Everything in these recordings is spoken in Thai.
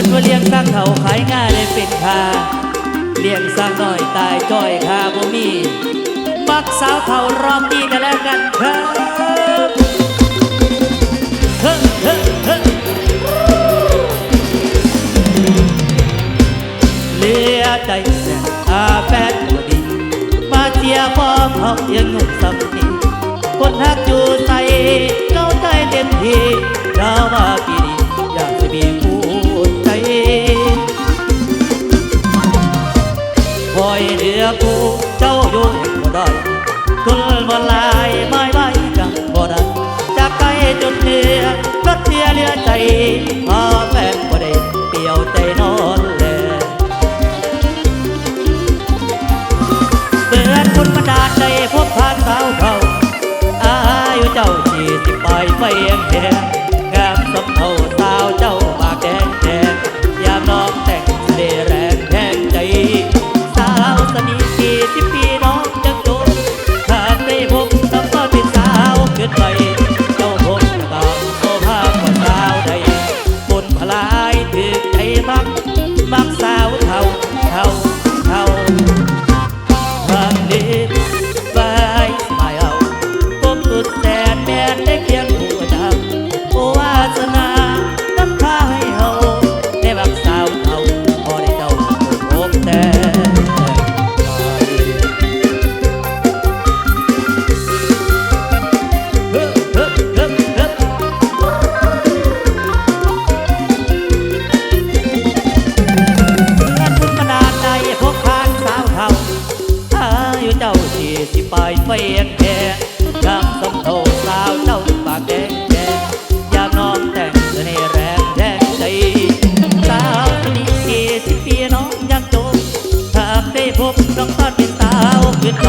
พิ่นว่าเลี้ยงสร้างเขาขายง่ายเลยเป็นคาเลี้ยงสร้างน้อยตายจ้อยคาบ่มีมักสาวเท่ารอบนี้กันแล้วกันครับเฮ้เฮ้เฮ้เลือใจแสนอาแฟนบ่ดีมาเชียร์พอเขายังหนุ่มสำนีคนฮักอยู่ใส่เข้าใจเต็มที่ดาวมา สี่สิไปลายไฟแหงแดงงามสำเทา สาวเท่าอายุเจ้าสี่สิบปลายไฟแงแก่งามสมโทสาวเจ้าปากแดงแดงอยากนอนแต่งเสน่ห์แรงแดงใจ สาวคนนี้สี่สิบปีน้องยังโจมหากได้พบต้องต้อนเป็นสาวขึ้นไป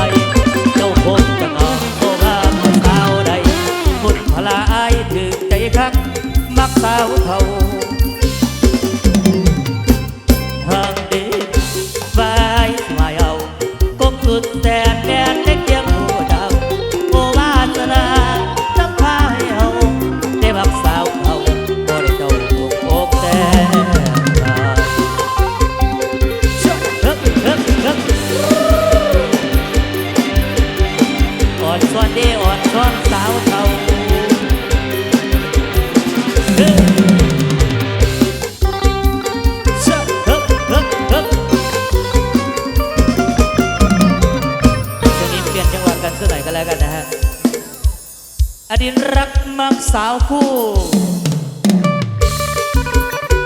สาวคู่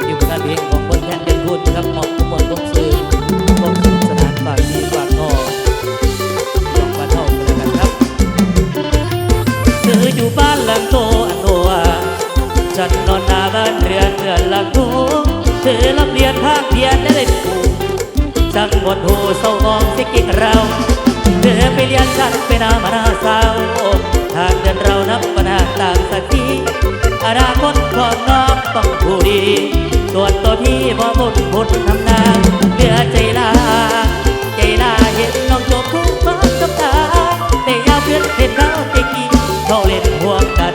อยู่กับงานเพลงของคนแทนเป็นพูดครับหมาะทุกคนทุกสื่อความสนุกสนานฝากดีฝากนอลองมาเท่ากันกันครับเธออยู่บ้านหลังโตอันโตอาฉันนอนหน้าบ้านเรือนเรือนหลังทูเธอรับเรียนภาคเพียนได้เลยถูกจังหมดหูเศร้ามองสิกิกเราเธอไปเรียนฉันไปนามานาสาว นาคตของน้องต้องผู้ดี ส่วนตัวพี่พอบุญบุญทำนาเหลือใจลา ใจลาเห็นน้องจบคู่ฟ้ากับตาแต่ยาเพื่อนเห็นเขาเตกี้เขาเล่นห่วงกัน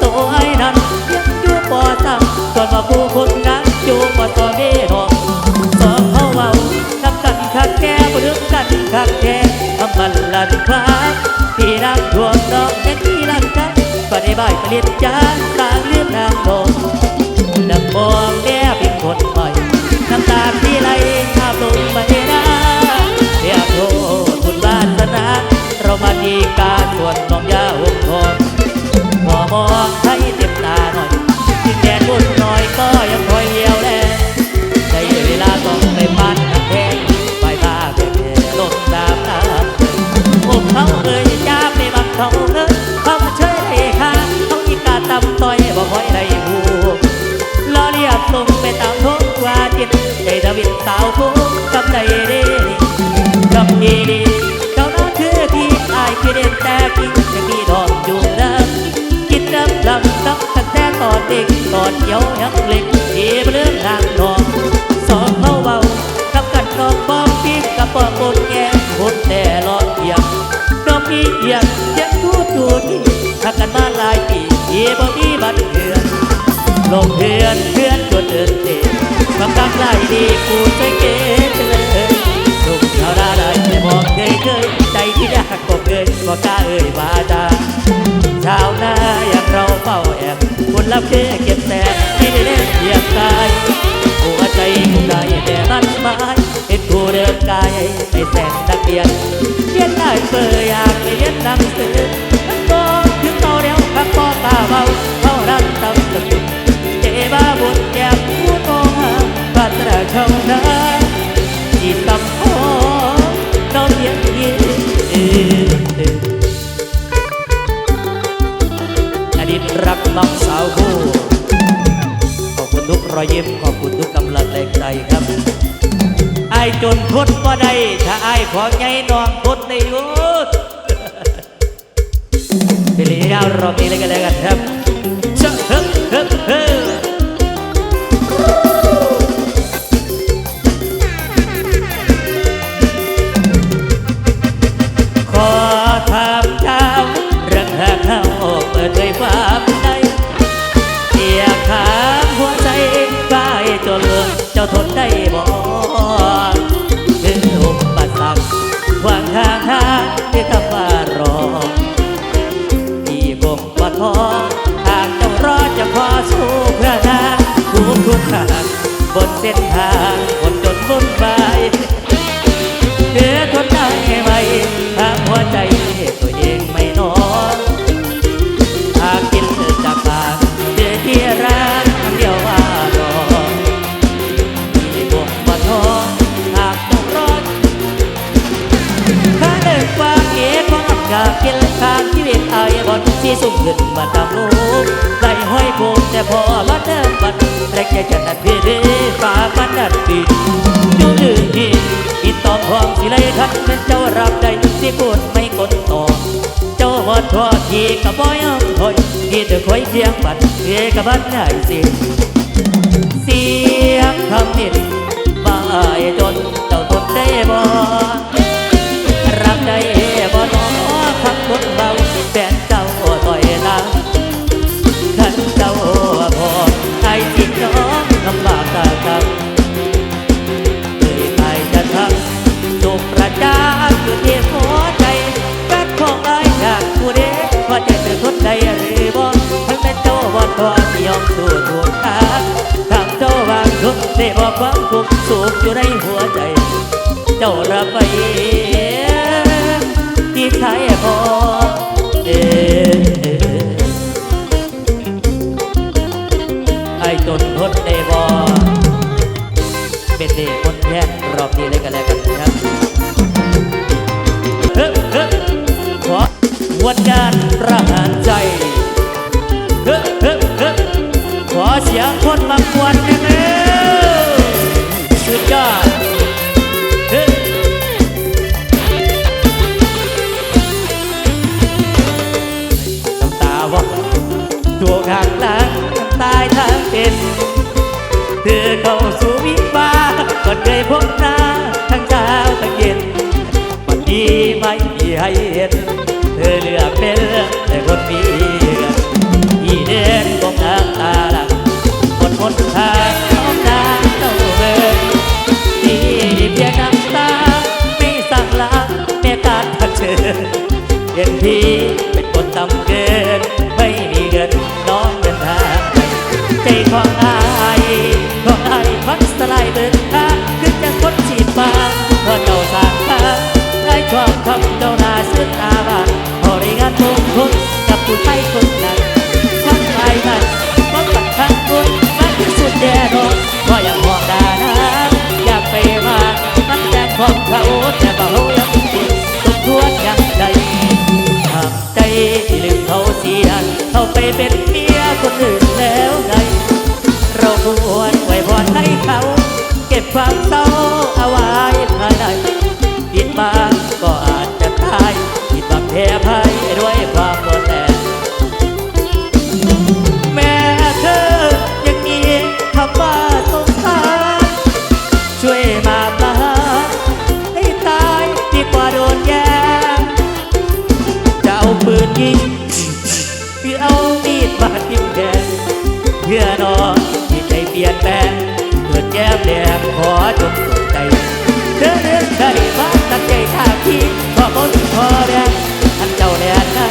ตัวไอ้นั้นยังอยู่ปอตั้งส่วนว่าผู้คนงานอยู่ปอตอเด้ดอกสองเขาเมาทำกันคักแก่บ่ดึงกันคักแก่ทำมันลันพลาที่รักดวงดอกแค่ที่รักกันก็ได้ บายผลิตจานต่างเรื่องนางดงดังมองแม่เป็นคนใหม่น้ำตาที่ไหลข้ามลงมาเอง เด็กตอนเยายวยักเล็กเอ๋เรื่องทางนองสองเขาเบากับกันกองป้อมพี่กับป้อบนแก่หมดแต่ลอดเอียงก็องพี่เอียงเจ็บทูดดูนี่ทักกันมาหลายปีเอ๋บ่มีบัดเดือนลงเพื่อนเพื่อนตัวเดินเตะกำลังไล่ดีกูใจเก๋เลยสุขเท่าไรไม่บอกเคยเคยาดาชาวนาอย่างเราเฝ้าแอบคนรับแค่เก็บแสนไม่ได้เล่นเหยียบกายหัวใจผู้ใดแต่มันหมายเป็นผู้เดินกายไปแสนนักเรียนเรียนได้เปิดอยากเรียนหนังสือมันบอกถึงเมาแล้วพักพอกล้าเบาเขารักตำตะ น้องทนในยุดไปเลี้ยวรอบนี้เลยกันเลยกันครับ รอพี่บงว่าท้อหากเจ้ารอจะพอสู้เพื่อทางทุกทุกทางบนเส้นทางบนจนบนวายเธอทนได้ไหม ที่สุ่มขึ้นมาตามลูกได้ห้อยภูมิแต่พอบัดเดิมบัดแรกใจจะนัดพี่เด้ฟ้าบัดนัดปิดอยู่ดื้อที่อีตอบพร้อมสิเลยคันเป็นเจ้ารับได้สิพูดไม่กดต่อเจ้าหอดทอดทีกับบ่ยอมถอยที่เธอคอยเสียงบัดเอกับบัดได้สิเสียงคำนี้ว่าอายจนเจ้าทนได้บ่ เสียบอกความทุกข์สุขอยู่ในหัวใจ เจ้ารับไปที่ไทยพอเอไอ้จนทนได้บ่เป็นเด็กคนแทนรอบนี้เลยกันแล้วกันครับเฮ้เฮ้ขอวันงานประหารใจเฮ้เฮ้เฮ้ขอเสียงคนมากวนแน่ จ้าเฮ้น้ำตาว่าตัวขางหลังตายทางเป็นเธอเข้าสู่วิบากก่อนเคยพบหน้าทั้งเช้าทั้งเย็นวันนี้ไม่มีให้เห็น เธอเลือกเป็น เป็นเมียคนอื่นแล้วไง เราควรไว้พรให้เขา เก็บความเศร้าเอาไว้ภายในผิดมา ย้มแดงขอจงสุขใจเธอเลือกได้มาตั้งใจท่าทีขอคนขอแรงท่านเจ้าแดนนา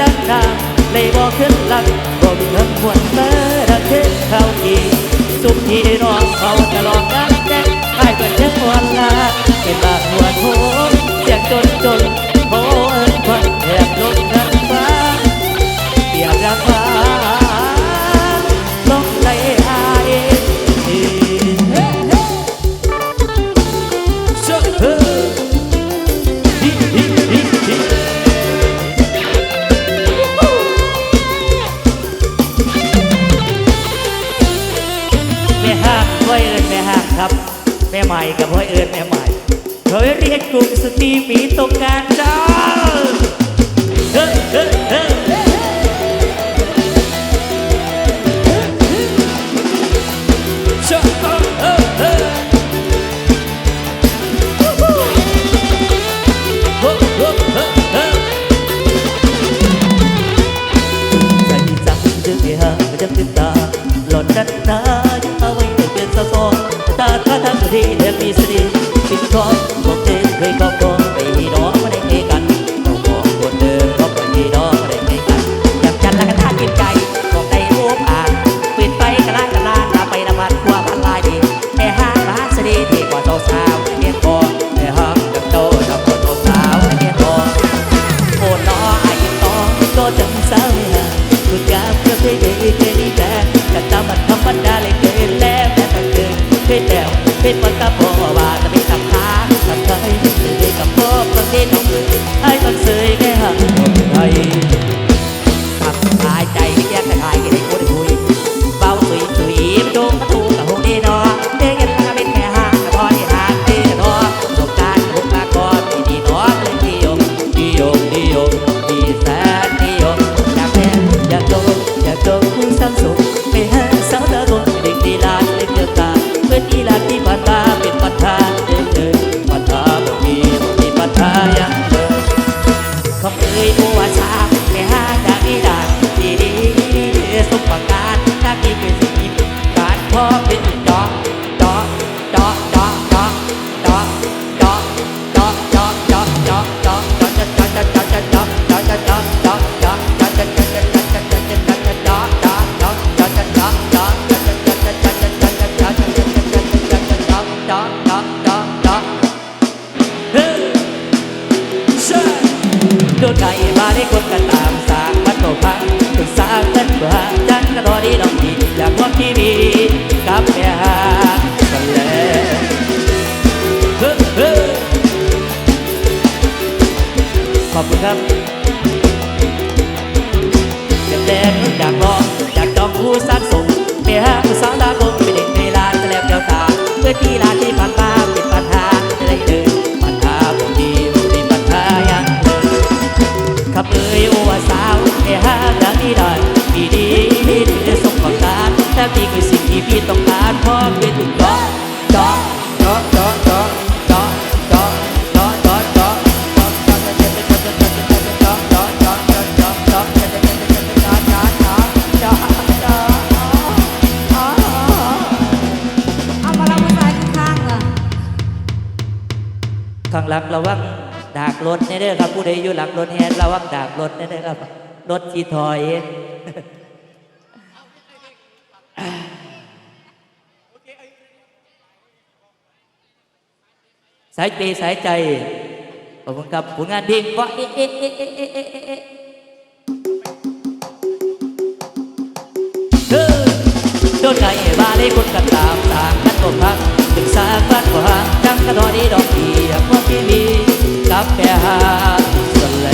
จังนางเลยบอขึ้นหลังบ่มีเงินหวนเมื่อดังขึ้นเขาอีสุขที่น้องเขาจะลองงานแจ้งไอ้ก็เจ็บวันละเป็นบางหัวโถเสียงจนจนโอ้เอิญควันแทบล้น เห็นไอ้บังเสยากสร้างสมเปียผู้สาวตาคงเป็นเด็กในลานจะแลบเจ้าตาเพื่อที่ลานที่ผ่านมาเป็นปัญหาจะได้เดินปัญหาบ่มีบ่มีปัญหาอย่างเดิมขับเอ้ยโอวาสาวให้หาดังนี้ได้ดีดีดีสมกับการแต่ที่คือสิ่งที่พี่ต้องการพร้อมเป็นถึง ข้างหลังระวังดากรถเนี่ยเด้ครับผู้ใดอยู่หลังรถแฮนระวังดากรถเนี่ยเด้ครับ รถที่ถอยสายเปสายใจขอบคุณครับผลงานเพลงเพราะเอ๊ะเอ๊ะเอ๊ะเอ๊ะเอ๊ะเอ๊ะเอ๊ะเธอโดนใจบาเลยคนกันตามต่างกันตกพักึงสากบ้านกว่าจังกระดอดีดอกเดียพวกที่มีกับแปรหาสเล